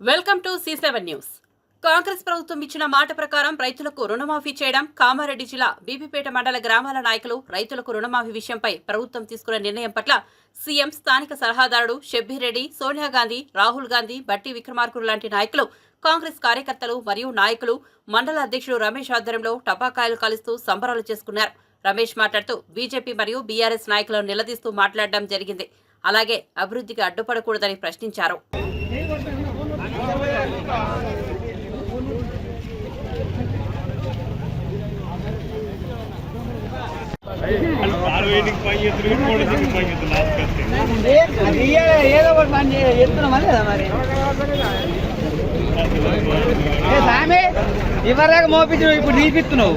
Welcome to C seven news. Congress ప్రభుత్వం ఇచ్చిన మాట ప్రకారం రైతులకు రుణమాఫీ చేయడం కామారెడ్డి జిల్లా బీబీపేట మండల గ్రామాల నాయకులు రైతులకు రుణమాఫీ విషయంపై ప్రభుత్వం తీసుకున్న నిర్ణయం పట్ల సీఎం స్థానిక సలహాదారుడు షబ్బీరెడ్డి సోనియా గాంధీ రాహుల్ గాంధీ బట్టి విక్రమార్కులు లాంటి నాయకులు కాంగ్రెస్ కార్యకర్తలు మరియు నాయకులు మండల అధ్యక్షుడు రమేష్ ఆధ్వర్యంలో టపాకాయలు కాలుస్తూ సంబరాలు చేసుకున్నారు. రమేష్ మాట్లాడుతూ బీజేపీ మరియు బీఆర్ఎస్ నాయకులను నిలదీస్తూ మాట్లాడడం జరిగింది. అలాగే అభివృద్ధికి అడ్డుపడకూడదని ప్రశ్నించారు. ఏదో ఒకటి పని చేయాలి. చెప్తున్నామా లేదా మరి ఏ సామి ఇవ్వరాక మోపించు ఇప్పుడు నీపిస్తున్నావు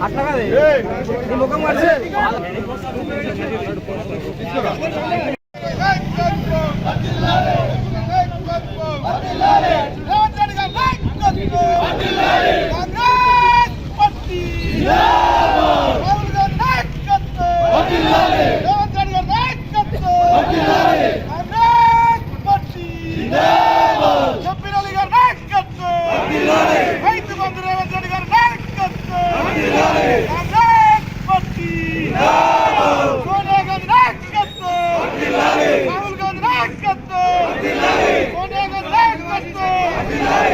అట్లా కాదు. నీ ముఖం పడితే రైతు బంధు రేవంత్ రెడ్డి గారు నాయకత్వం కాంగ్రెస్ పార్టీ సోనియా గాంధీ నాయకత్వం రాహుల్ గాంధీ నాయకత్వం సోనియా గాంధీ నాయకత్వం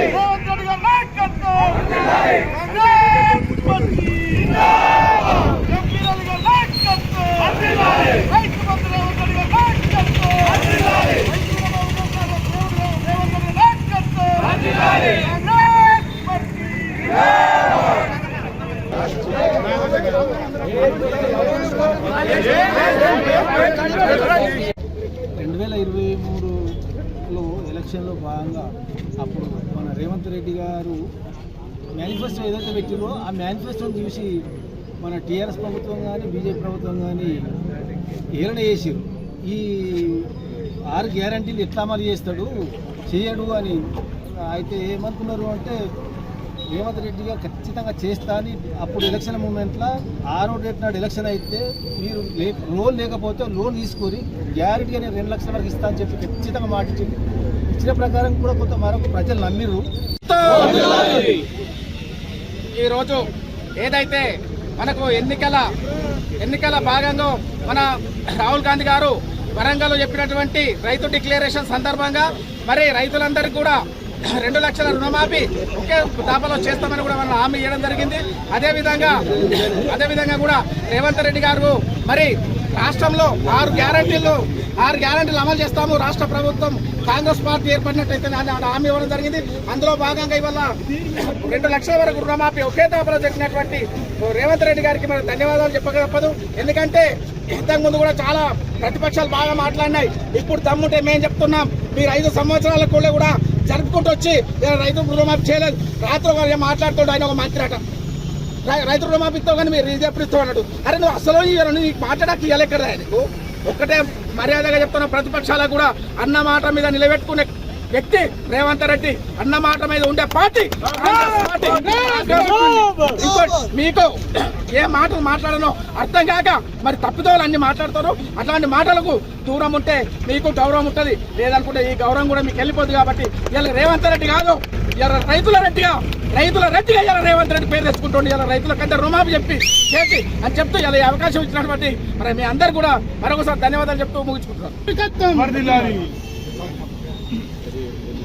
రేవంత్ రెడ్డి గారు నాయకత్వం కాంగ్రెస్ పార్టీ ఎంపీ రెడ్డి గారు నాయకత్వం రైతు బంధు రేవంత్ రెడ్డి గారు నాయకత్వం రైతు బంధు రేవంత్ రెడ్డి నాయకత్వం కాంగ్రెస్ పార్టీ రెండు వేల ఇరవై మూడులో ఎలక్షన్లో భాగంగా అప్పుడు మన రేవంత్ రెడ్డి గారు మేనిఫెస్టో ఏదైతే పెట్టిందో ఆ మేనిఫెస్టోని చూసి మన టీఆర్ఎస్ ప్రభుత్వం కానీ బీజేపీ ప్రభుత్వం కానీ ఏలన చేసారు. ఈ ఆరు గ్యారంటీలు ఎట్లా అమలు చేస్తాడు చేయడు అని అయితే ఏమనుకున్నారు అంటే రేవంత్ రెడ్డి గారు ఖచ్చితంగా చేస్తా అని అప్పుడు ఎలక్షన్ మూమెంట్లో ఆరో డేట్ నాడు ఎలక్షన్ అయితే మీరు లే లోన్ లేకపోతే లోన్ తీసుకొని గ్యారెంటీగా నేను రెండు లక్షల వరకు ఇస్తా అని చెప్పి ఖచ్చితంగా మాట ఇచ్చిన ప్రకారం కూడా కొంత మరొక ప్రజలు నమ్మిరు ఈరోజు ఏదైతే మనకు ఎన్నికల ఎన్నికల భాగంగా మన రాహుల్ గాంధీ గారు వరంగల్ చెప్పినటువంటి రైతు డిక్లరేషన్ సందర్భంగా మరి రైతులందరికీ కూడా రెండు లక్షల రుణమాఫీ ఒకే దాపలో చేస్తామని కూడా మనం హామీ ఇవ్వడం జరిగింది. అదేవిధంగా అదేవిధంగా కూడా రేవంత్ రెడ్డి గారు మరి రాష్ట్రంలో ఆరు గ్యారంటీలు ఆరు గ్యారంటీలు అమలు చేస్తాము. రాష్ట్ర ప్రభుత్వం కాంగ్రెస్ పార్టీ ఏర్పడినట్టయితే అని హామీ ఇవ్వడం జరిగింది. అందులో భాగంగా ఇవాళ రెండు లక్షల వరకు రుణమాఫీ ఒకే దాపలో జరిగినటువంటి రేవంత్ రెడ్డి గారికి మరి ధన్యవాదాలు చెప్పక తప్పదు. ఎందుకంటే ఇంతకుముందు కూడా చాలా ప్రతిపక్షాలు బాగా మాట్లాడినాయి. ఇప్పుడు తమ్ముంటే మేము చెప్తున్నాం. మీరు ఐదు సంవత్సరాల కూడా కూడా జరుపుకుంటూ వచ్చి రైతు రుణమాఫీ చేయలేదు. రాత్రి ఒక ఏం మాట్లాడుతుండే ఆయన ఒక మంత్రి అట. రై- రైతు రుణమాఫీ ఇస్తావు కానీ మీరు ఇది ఎప్పుడు ఇస్తావు అన్నాడు అరే నువ్వు అసలు ఇవ్వను నీకు మాట్లాడక ఇవ్వలేకరా నీకు? ఒక్కటే మర్యాదగా చెప్తున్న ప్రతిపక్షాలకు కూడా అన్న మాట మీద నిలబెట్టుకునే వ్యక్తి రేవంత్ రెడ్డి అన్న మాట మీద ఉండే పార్టీ. పార్టీ. మీకు ఏ మాటలు మాట్లాడనో అర్థం కాక మరి తప్పిదోలు అన్ని మాట్లాడతారు. అట్లాంటి మాటలకు దూరం ఉంటే మీకు గౌరవం ఉంటుంది. లేదనుకుంటే ఈ గౌరవం కూడా మీకు వెళ్ళిపోతుంది కాబట్టి ఇలా రేవంత్ రెడ్డి కాదు ఇలా రైతుల రెడ్డిగా రైతుల రెడ్డిగా ఇలా రేవంత్ రెడ్డి పేరు తెచ్చుకుంటుండే. ఇలా రైతుల కంటే రుణమాఫీ చెప్పి చేసి అని చెప్తూ ఇలా ఈ అవకాశం ఇచ్చినటువంటి మరి మీ అందరు కూడా మరొకసారి ధన్యవాదాలు చెప్తూ ముగించుకుంటున్నాను. వర్ధిల్లాలి.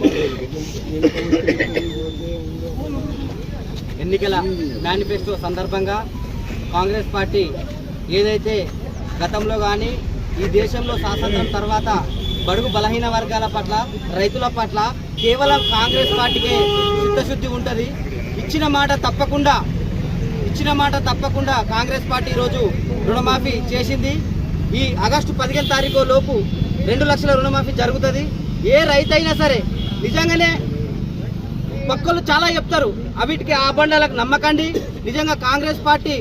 ఎన్నికల మేనిఫెస్టో సందర్భంగా కాంగ్రెస్ పార్టీ ఏదైతే గతంలో కానీ ఈ దేశంలో స్వాతంత్రం తర్వాత బడుగు బలహీన వర్గాల పట్ల రైతుల పట్ల కేవలం కాంగ్రెస్ పార్టీకే చిత్తశుద్ధి ఉంటుంది. ఇచ్చిన మాట తప్పకుండా ఇచ్చిన మాట తప్పకుండా కాంగ్రెస్ పార్టీ ఈరోజు రుణమాఫీ చేసింది. ఈ ఆగస్టు పదిహేను తారీఖు లోపు రెండు లక్షల రుణమాఫీ జరుగుతుంది. ఏ రైతు అయినా సరే నిజంగానే ఒక్కళ్ళు చాలా చెప్తారు. అవిటికి ఆ బండాలకు నమ్మకండి. నిజంగా కాంగ్రెస్ పార్టీ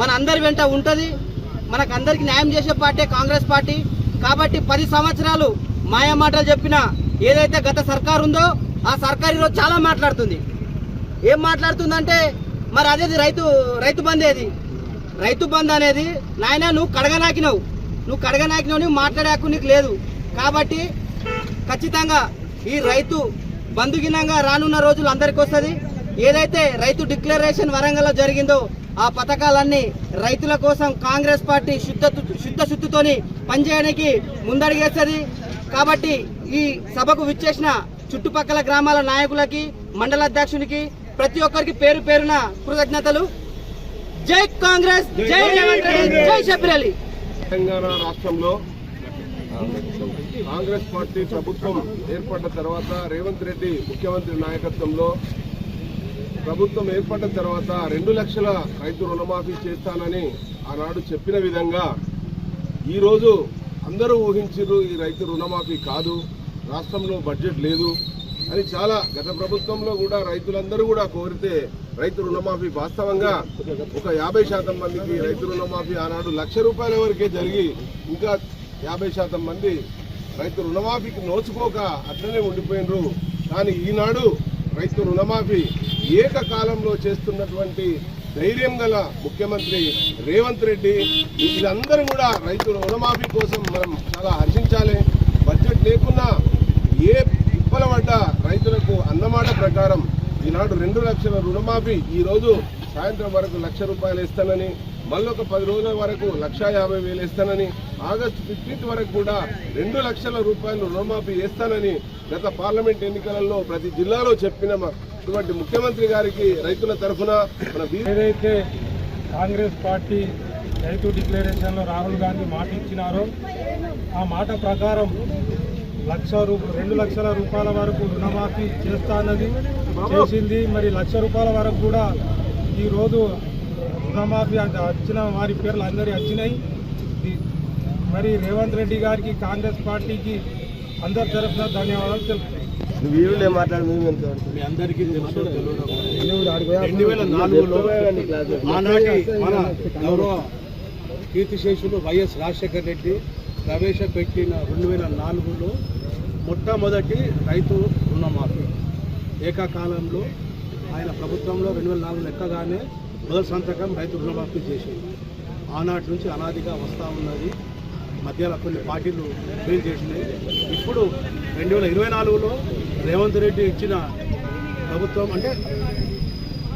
మన అందరి వెంట ఉంటుంది. మనకు అందరికి న్యాయం చేసే పార్టీ కాంగ్రెస్ పార్టీ. కాబట్టి పది సంవత్సరాలు మాయా మాటలు చెప్పిన ఏదైతే గత సర్కారు ఉందో ఆ సర్కారు ఈరోజు చాలా మాట్లాడుతుంది. ఏం మాట్లాడుతుందంటే మరి అదేది రైతు రైతు బంద్ ఏది? రైతు బంద్ అనేది నాయన నువ్వు కడగనాకినావు. నువ్వు కడగనాకినావు నువ్వు మాట్లాడాకు నీకు లేదు. కాబట్టి ఖచ్చితంగా ఈ రైతు బంధుగినంగా రానున్న రోజులు అందరికి వస్తుంది. ఏదైతే రైతు డిక్లరేషన్ వరంగల్లో జరిగిందో ఆ పథకాలన్నీ రైతుల కోసం కాంగ్రెస్ పార్టీ శుద్ధ శుద్ధ శుద్ధితోని పనిచేయడానికి ముందడిగేస్తుంది. కాబట్టి ఈ సభకు విచ్చేసిన చుట్టుపక్కల గ్రామాల నాయకులకి మండల అధ్యక్షునికి ప్రతి ఒక్కరికి పేరు పేరున కృతజ్ఞతలు. జై కాంగ్రెస్ జై జై షబీర్ తెలంగాణ రాష్ట్రంలో కాంగ్రెస్ పార్టీ ప్రభుత్వం ఏర్పడ్డ తర్వాత రేవంత్ రెడ్డి ముఖ్యమంత్రి నాయకత్వంలో ప్రభుత్వం ఏర్పడ్డ తర్వాత రెండు లక్షల రైతు రుణమాఫీ చేస్తానని ఆనాడు చెప్పిన విధంగా ఈరోజు అందరూ ఊహించారు ఈ రైతు రుణమాఫీ కాదు రాష్ట్రంలో బడ్జెట్ లేదు అని చాలా గత ప్రభుత్వంలో కూడా రైతులందరూ కూడా కోరితే రైతు రుణమాఫీ వాస్తవంగా ఒక యాభై శాతం మందికి రైతు రుణమాఫీ ఆనాడు లక్ష రూపాయల వరకే జరిగి ఇంకా యాభై శాతం మంది రైతు రుణమాఫీకి నోచుకోక అట్లనే ఉండిపోయినరు. కానీ ఈనాడు రైతు రుణమాఫీ ఏకకాలంలో చేస్తున్నటువంటి ధైర్యం గల ముఖ్యమంత్రి రేవంత్ రెడ్డి వీళ్ళందరూ కూడా రైతు రుణమాఫీ కోసం మనం చాలా హర్షించాలి. బడ్జెట్ లేకున్నా ఏ ఇప్పల పడ్డ రైతులకు అన్నమాట ప్రకారం ఈనాడు రెండు లక్షల రుణమాఫీ ఈరోజు సాయంత్రం వరకు లక్ష రూపాయలు ఇస్తానని మళ్ళీ ఒక పది రోజుల వరకు లక్ష యాభై వేలు ఇస్తానని ఆగస్టు ఫిఫ్టీన్త్ వరకు కూడా రెండు లక్షల రూపాయలు రుణమాఫీ చేస్తానని గత పార్లమెంట్ ఎన్నికలలో ప్రతి జిల్లాలో చెప్పిన ఇటువంటి ముఖ్యమంత్రి గారికి రైతుల తరఫున మన ఏదైతే కాంగ్రెస్ పార్టీ రైతు డిక్లరేషన్లో రాహుల్ గాంధీ మాట ఇచ్చినారో ఆ మాట ప్రకారం లక్ష రూ రెండు లక్షల రూపాయల వరకు రుణమాఫీ చేస్తానది చేసింది. మరి లక్ష రూపాయల వరకు కూడా ఈరోజు రుణమాఫీ వచ్చిన వారి పేర్లు అందరి వచ్చినాయి మరి రేవంత్ రెడ్డి గారికి కాంగ్రెస్ పార్టీకి అందరి తరఫున ధన్యవాదాలు తెలుపుతున్నాను మీ అందరికీ తెలుసు రెండు వేల నాలుగులో ఆనాటి మన గౌరవ కీర్తిశేషులు వైఎస్ రాజశేఖర రెడ్డి ప్రవేశపెట్టిన రెండు వేల నాలుగులో మొట్టమొదటి రైతు రుణమాఫీ. ఏకకాలంలో ఆయన ప్రభుత్వంలో రెండు వేల నాలుగు లెక్కగానే మొదటి సంతకం రైతు రుణమాఫీ చేసింది. ఆనాటి నుంచి అనాదిగా వస్తూ ఉన్నది. మధ్యలో కొన్ని పార్టీలు ఫెయిల్ చేసినాయి. ఇప్పుడు రెండు వేల ఇరవై నాలుగులో రేవంత్ రెడ్డి ఇచ్చిన ప్రభుత్వం అంటే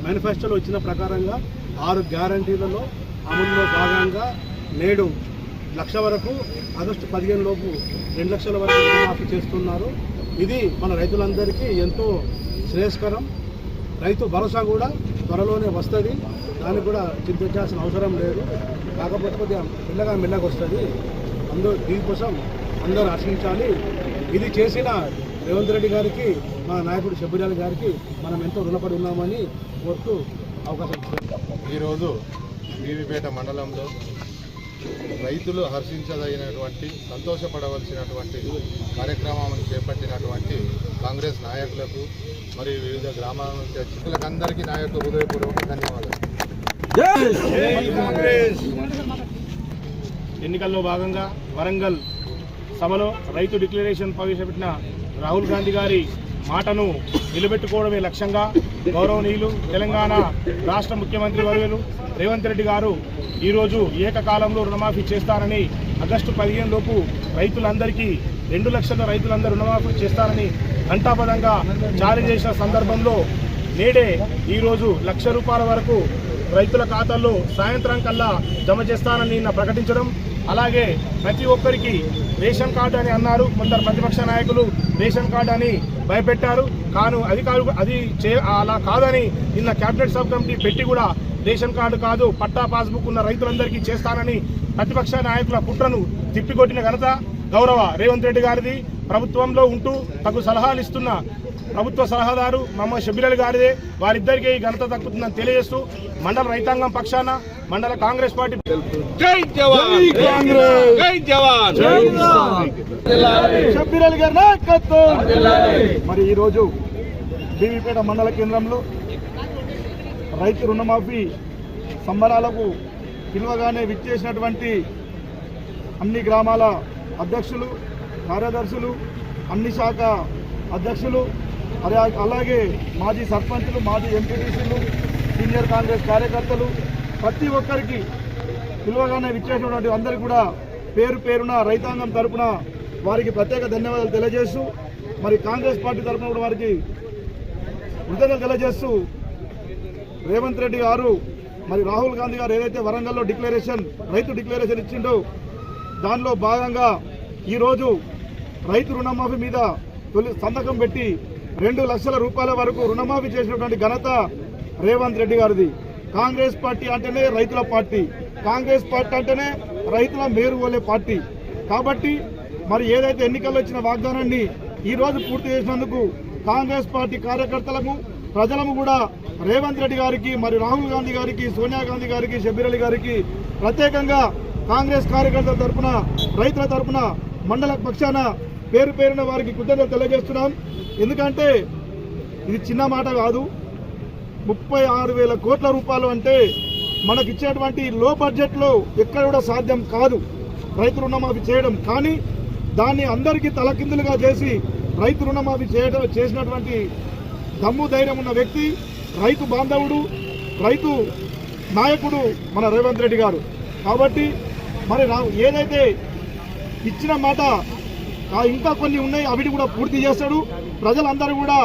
మేనిఫెస్టోలో ఇచ్చిన ప్రకారంగా ఆరు గ్యారంటీలలో అమలులో భాగంగా నేడు లక్ష వరకు ఆగస్టు పదిహేను లోపు రెండు లక్షల వరకు రుణమాఫీ చేస్తున్నారు. ఇది మన రైతులందరికీ ఎంతో శ్రేయస్కరం. రైతు భరోసా కూడా త్వరలోనే వస్తుంది. దానికి కూడా చింతించాల్సిన అవసరం లేదు. కాకపోతే కొద్దిగా మెల్లగా మెల్లగా వస్తుంది. అందరూ దీనికోసం అందరూ హర్షించాలి ఇది చేసిన రేవంత్ రెడ్డి గారికి మా నాయకుడు షబ్బిరాలి గారికి మనం ఎంతో రుణపడి ఉన్నామని కోరుతూ అవకాశం ఈరోజు బీవీపేట మండలంలో రైతులు హర్షించదగినటువంటి సంతోషపడవలసినటువంటి కార్యక్రమాలను చేపట్టినటువంటి కాంగ్రెస్ నాయకులకు మరియు వివిధ గ్రామాల నుంచి వచ్చిన అందరికీ నా యొక్క హృదయపూర్వక ధన్యవాదాలు. ఎన్నికల్లో భాగంగా వరంగల్ సభలో రైతు డిక్లరేషన్ ప్రవేశపెట్టిన రాహుల్ గాంధీ గారి మాటను నిలబెట్టుకోవడమే లక్ష్యంగా గౌరవనీయులు తెలంగాణ రాష్ట్ర ముఖ్యమంత్రి వర్యులు రేవంత్ రెడ్డి గారు ఈరోజు ఏకకాలంలో రుణమాఫీ చేస్తారని ఆగస్టు పదిహేను లోపు రైతులందరికీ రెండు లక్షల రైతులందరూ రుణమాఫీ చేస్తారని ఘంటాపదంగా జారీ చేసిన సందర్భంలో నేడే ఈరోజు లక్ష రూపాయల వరకు రైతుల ఖాతాల్లో సాయంత్రం కల్లా జమ చేస్తానని నిన్న ప్రకటించడం అలాగే ప్రతి ఒక్కరికి రేషన్ కార్డు అని అన్నారు. కొందరు ప్రతిపక్ష నాయకులు రేషన్ కార్డు అని భయపెట్టారు. కాను అధికారులు అది చే అలా కాదని నిన్న క్యాబినెట్ సబ్ కమిటీ పెట్టి కూడా రేషన్ కార్డు కాదు పట్టా పాస్బుక్ ఉన్న రైతులందరికీ చేస్తానని ప్రతిపక్ష నాయకుల కుట్రను తిప్పికొట్టిన ఘనత గౌరవ రేవంత్ రెడ్డి గారిది. ప్రభుత్వంలో ఉంటూ తగు సలహాలు ఇస్తున్న ప్రభుత్వ సలహాదారు మహమ్మద్ షబీర్ గారిదే. వారిద్దరికీ ఈ ఘనత దక్కుతుందని తెలియజేస్తూ మండల రైతాంగం పక్షాన మండల కాంగ్రెస్ పార్టీ అలీ గారి నాయకత్వం మరి ఈరోజు బీవీపేట మండల కేంద్రంలో రైతు రుణమాఫీ సంబరాలకు పిలువగానే విచ్చేసినటువంటి అన్ని గ్రామాల అధ్యక్షులు కార్యదర్శులు అన్ని శాఖ అధ్యక్షులు మరి అలాగే మాజీ సర్పంచ్లు మాజీ ఎంపీటీసీలు సీనియర్ కాంగ్రెస్ కార్యకర్తలు ప్రతి ఒక్కరికి పిలువగానే విచ్చేసినటువంటి అందరికీ కూడా పేరు పేరున రైతాంగం తరపున వారికి ప్రత్యేక ధన్యవాదాలు తెలియజేస్తూ మరి కాంగ్రెస్ పార్టీ తరపున కూడా వారికి కృతజ్ఞతలు తెలియజేస్తూ రేవంత్ రెడ్డి గారు మరి రాహుల్ గాంధీ గారు ఏదైతే వరంగల్లో డిక్లరేషన్ రైతు డిక్లరేషన్ ఇచ్చిండో దానిలో భాగంగా ఈరోజు రైతు రుణమాఫీ మీద తొలి సంతకం పెట్టి రెండు లక్షల రూపాయల వరకు రుణమాఫీ చేసినటువంటి ఘనత రేవంత్ రెడ్డి గారిది. కాంగ్రెస్ పార్టీ అంటేనే రైతుల పార్టీ. కాంగ్రెస్ పార్టీ అంటేనే రైతుల మేరుగోలే పార్టీ. కాబట్టి మరి ఏదైతే ఎన్నికల్లో ఇచ్చిన వాగ్దానాన్ని ఈ రోజు పూర్తి చేసినందుకు కాంగ్రెస్ పార్టీ కార్యకర్తలకు ప్రజలము కూడా రేవంత్ రెడ్డి గారికి మరి రాహుల్ గాంధీ గారికి సోనియా గాంధీ గారికి షబీర్ అలీ గారికి ప్రత్యేకంగా కాంగ్రెస్ కార్యకర్తల తరపున రైతుల తరపున మండల పక్షాన పేరు పేరున వారికి కృతజ్ఞత తెలియజేస్తున్నాం. ఎందుకంటే ఇది చిన్న మాట కాదు. ముప్పై ఆరు వేల కోట్ల రూపాయలు అంటే మనకి ఇచ్చేటువంటి లో బడ్జెట్లో ఎక్కడ కూడా సాధ్యం కాదు. రైతు రుణమాఫీ చేయడం. కానీ దాన్ని అందరికీ తలకిందులుగా చేసి రైతు రుణమాఫీ చేయడం చేసినటువంటి దమ్ము ధైర్యం ఉన్న వ్యక్తి రైతు బాంధవుడు రైతు నాయకుడు మన రేవంత్ రెడ్డి గారు. కాబట్టి మరి ఏదైతే ఇచ్చిన మాట ఇంకా కొన్ని ఉన్నాయి అవిటి కూడా పూర్తి చేస్తాడు. ప్రజలందరూ కూడా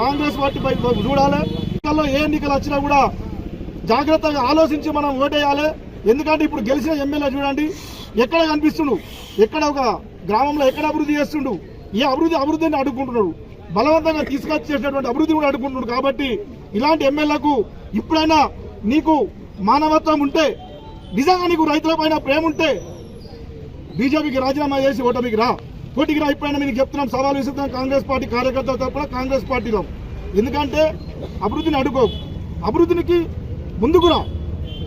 కాంగ్రెస్ పార్టీపై చూడాలి. ఎన్నికల్లో ఏ ఎన్నికలు వచ్చినా కూడా జాగ్రత్తగా ఆలోచించి మనం ఓటేయాలి. ఎందుకంటే ఇప్పుడు గెలిచిన ఎమ్మెల్యే చూడండి ఎక్కడ కనిపిస్తుండు? ఎక్కడ ఒక గ్రామంలో ఎక్కడ అభివృద్ధి చేస్తుండు? ఏ అభివృద్ధి అభివృద్ధిని అడుగుకుంటున్నాడు బలవంతంగా తీసుకొచ్చేసినటువంటి అభివృద్ధి కూడా అడుగుకుంటున్నాడు కాబట్టి ఇలాంటి ఎమ్మెల్యేలకు ఇప్పుడైనా నీకు మానవత్వం ఉంటే నిజంగా నీకు రైతుల పైన ప్రేమ ఉంటే బీజేపీకి రాజీనామా చేసి ఓటమికి రా. పోటీకి రా మీకు చెప్తున్నాం సవాల్ విసిద్దాం కాంగ్రెస్ పార్టీ కార్యకర్తల తరపున కాంగ్రెస్ పార్టీలో ఎందుకంటే అభివృద్ధిని అడుగు అభివృద్ధికి ముందుకు రా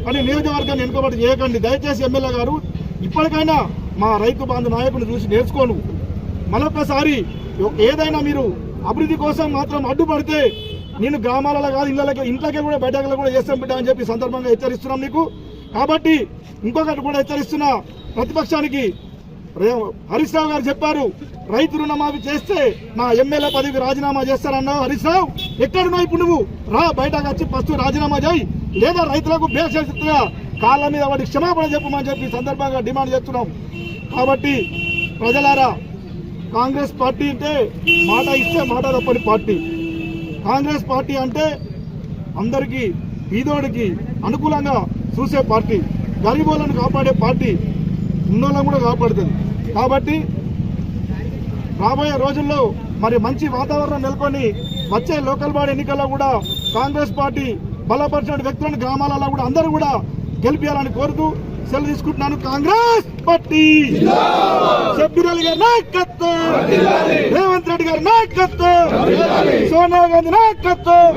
అని నియోజకవర్గాన్ని వెనుకబడి చేయకండి. దయచేసి ఎమ్మెల్యే గారు ఇప్పటికైనా మా రైతు బాంధు నాయకుని చూసి నేర్చుకోను. మరొకసారి ఏదైనా మీరు అభివృద్ధి కోసం మాత్రం అడ్డుపడితే నేను గ్రామాలలో కాదు ఇళ్ళకి ఇంట్లోకి కూడా బయటకు కూడా చేస్తాం బిడ్డ అని చెప్పి సందర్భంగా హెచ్చరిస్తున్నాం మీకు. కాబట్టి ఇంకొకటి కూడా హెచ్చరిస్తున్నా ప్రతిపక్షానికి హరీష్ రావు గారు చెప్పారు రైతు రుణమాఫీ చేస్తే మా ఎమ్మెల్యే పదవికి రాజీనామా చేస్తారన్నావు హరీష్ రావు. ఎక్కడున్నావు ఇప్పుడు నువ్వు? రా బయటకు వచ్చి ఫస్ట్ రాజీనామా చేయి. లేదా రైతులకు బేషరతుగా కాళ్ళ మీద వాటికి క్షమాపణ చెప్పమని చెప్పి సందర్భంగా డిమాండ్ చేస్తున్నాం. కాబట్టి ప్రజలారా కాంగ్రెస్ పార్టీ అంటే మాట ఇస్తే మాట తప్పని పార్టీ. కాంగ్రెస్ పార్టీ అంటే అందరికీ బీదోడికి అనుకూలంగా చూసే పార్టీ. గరీబోలను కాపాడే పార్టీ. ఉన్నోళ్ళని కూడా కాపాడుతుంది. కాబట్టి రాబోయే రోజుల్లో మరి మంచి వాతావరణం నెలకొని వచ్చే లోకల్ బాడీ ఎన్నికల్లో కూడా కాంగ్రెస్ పార్టీ బలపరిచిన వ్యక్తులను గ్రామాలలో కూడా అందరూ కూడా గెలిపించాలని కోరుతూ సెలవు తీసుకుంటున్నాను. కాంగ్రెస్ పార్టీ! గారి నాయకత్వం! రేవంత్ రెడ్డి గారి నాయకత్వం! సోనియా గాంధీ నాయకత్వం!